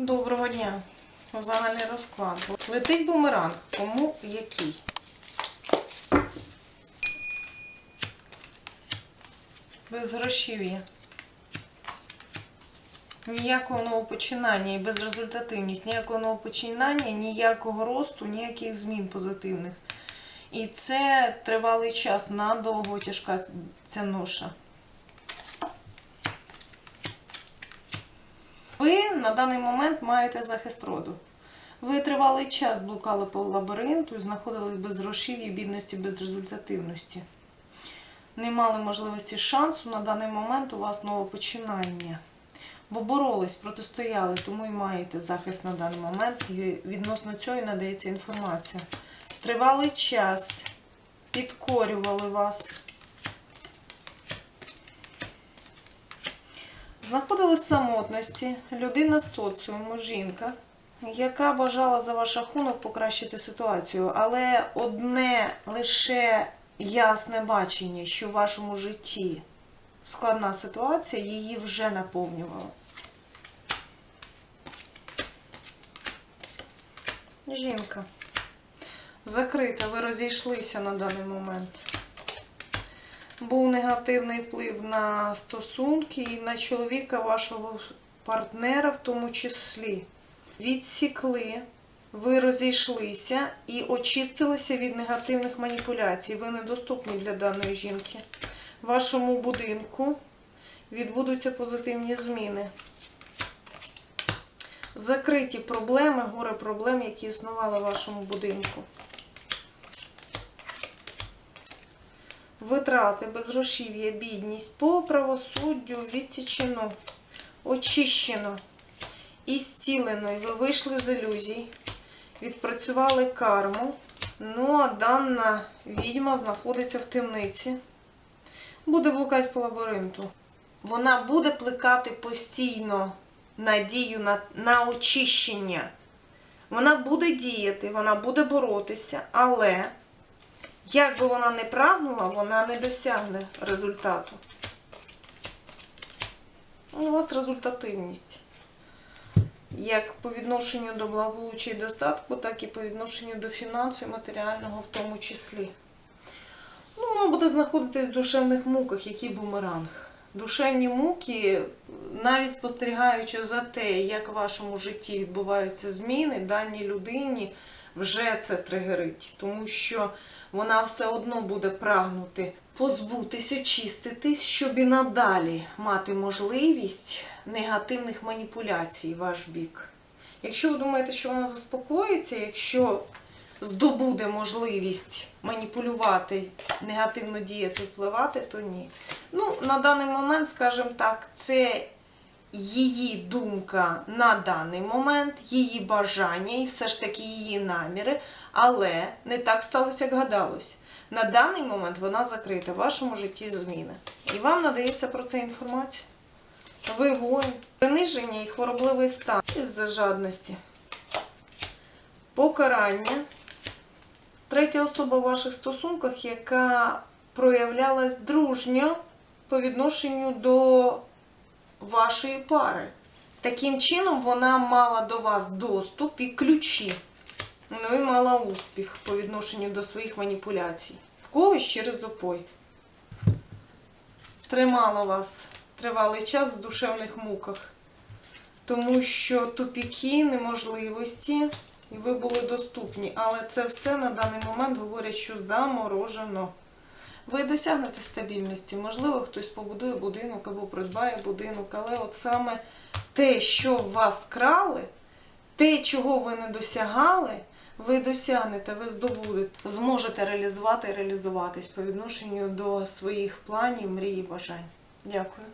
Доброго дня. Загальний розклад. Летить бумеранг. Кому який? Безгрошів'я. Ніякого новопочинання і безрезультативність, ніякого новопочинання, ніякого росту, ніяких змін позитивних. І це тривалий час, надовго тяжка ця ноша. Ви на даний момент маєте захист роду. Ви тривалий час блукали по лабіринту і знаходились без грошів бідності, без результативності. Не мали можливості шансу на даний момент у вас новопочинання. Бо боролись, протистояли, тому і маєте захист на даний момент. І відносно цього і надається інформація. Тривалий час підкорювали вас. Знаходилась в самотності людина з соціуму, жінка, яка бажала за ваш рахунок покращити ситуацію, але одне лише ясне бачення, що в вашому житті складна ситуація, її вже наповнювала. Жінка. Закрита, ви розійшлися на даний момент був негативний вплив на стосунки і на чоловіка вашого партнера, в тому числі. Відсікли, ви розійшлися і очистилися від негативних маніпуляцій. Ви недоступні для даної жінки. В вашому будинку відбудуться позитивні зміни. Закриті проблеми, горе проблем, які існували в вашому будинку. Витрати, безгрошів'я, бідність по правосуддю відсічено, очищено і зцілено. І ви вийшли з ілюзій, відпрацювали карму. Ну, а дана відьма знаходиться в темниці. Буде блукати по лабіринту. Вона буде плекати постійно надію на, на очищення. Вона буде діяти, вона буде боротися, але. Як би вона не прагнула, вона не досягне результату. У вас результативність. Як по відношенню до благополуччя і достатку, так і по відношенню до фінансів і матеріального в тому числі. Ну, вона буде знаходитись в душевних муках, який бумеранг. Душевні муки, навіть спостерігаючи за те, як в вашому житті відбуваються зміни, даній людині вже це тригерить. Тому що вона все одно буде прагнути позбутися, чиститись, щоб і надалі мати можливість негативних маніпуляцій ваш бік. Якщо ви думаєте, що вона заспокоїться, якщо здобуде можливість маніпулювати, негативно діяти, впливати, то ні. Ну, на даний момент, скажімо так, це її думка на даний момент, її бажання і все ж таки її наміри, але не так сталося, як гадалось. На даний момент вона закрита в вашому житті зміни. І вам надається про це інформація. Ви воїн, приниження і хворобливий стан із-за жадності, покарання. Третя особа в ваших стосунках, яка проявлялась дружньо по відношенню до вашої пари. Таким чином, вона мала до вас доступ і ключі. Ну і мала успіх по відношенню до своїх маніпуляцій. В когось через опой. Тримала вас тривалий час в душевних муках. Тому що тупіки, неможливості, і ви були доступні. Але це все на даний момент говорять, що заморожено. Ви досягнете стабільності. Можливо, хтось побудує будинок або придбає будинок, але от саме те, що в вас крали, те, чого ви не досягали, ви досягнете, ви здобудете, зможете реалізувати і реалізуватись по відношенню до своїх планів, мрій і бажань. Дякую.